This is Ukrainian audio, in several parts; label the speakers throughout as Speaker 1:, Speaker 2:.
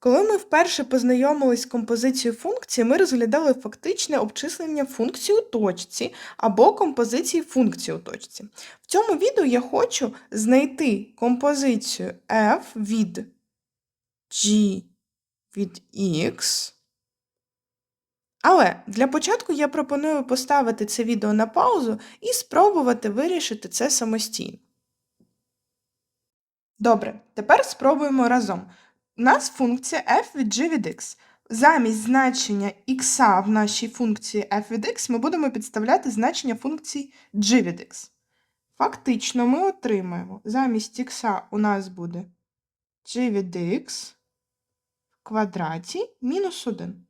Speaker 1: Коли ми вперше познайомились з композицією функції, ми розглядали фактичне обчислення функції у точці або композиції функції у точці. В цьому відео я хочу знайти композицію f від g від x. Але для початку я пропоную поставити це відео на паузу і спробувати вирішити це самостійно. Добре, тепер спробуємо разом. У нас функція f від g від x. Замість значення x в нашій функції f від x ми будемо підставляти значення функції g від x. Фактично ми отримаємо замість x у нас буде g від x в квадраті мінус 1.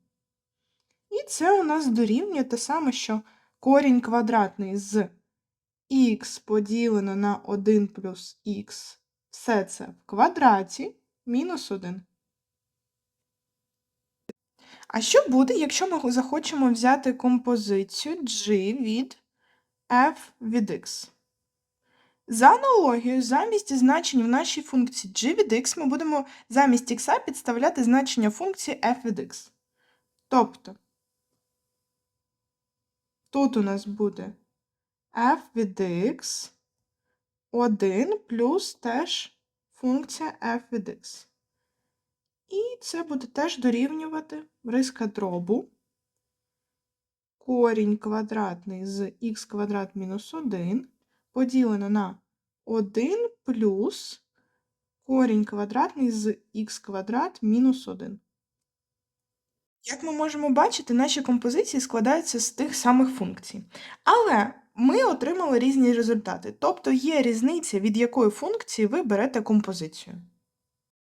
Speaker 1: І це у нас дорівнює те саме, що корінь квадратний з х поділено на 1 плюс х. Все це в квадраті мінус 1. А що буде, якщо ми захочемо взяти композицію g від f від x? За аналогією, замість значень в нашій функції g від x ми будемо замість x підставляти значення функції f від x. Тобто, тут у нас буде f від x 1 плюс теж функція f від x. І це буде теж дорівнювати риска дробу. Корінь квадратний з х квадрат мінус 1 поділено на 1 плюс корінь квадратний з х квадрат мінус 1. Як ми можемо бачити, наші композиції складаються з тих самих функцій. Але ми отримали різні результати. Тобто є різниця, від якої функції ви берете композицію.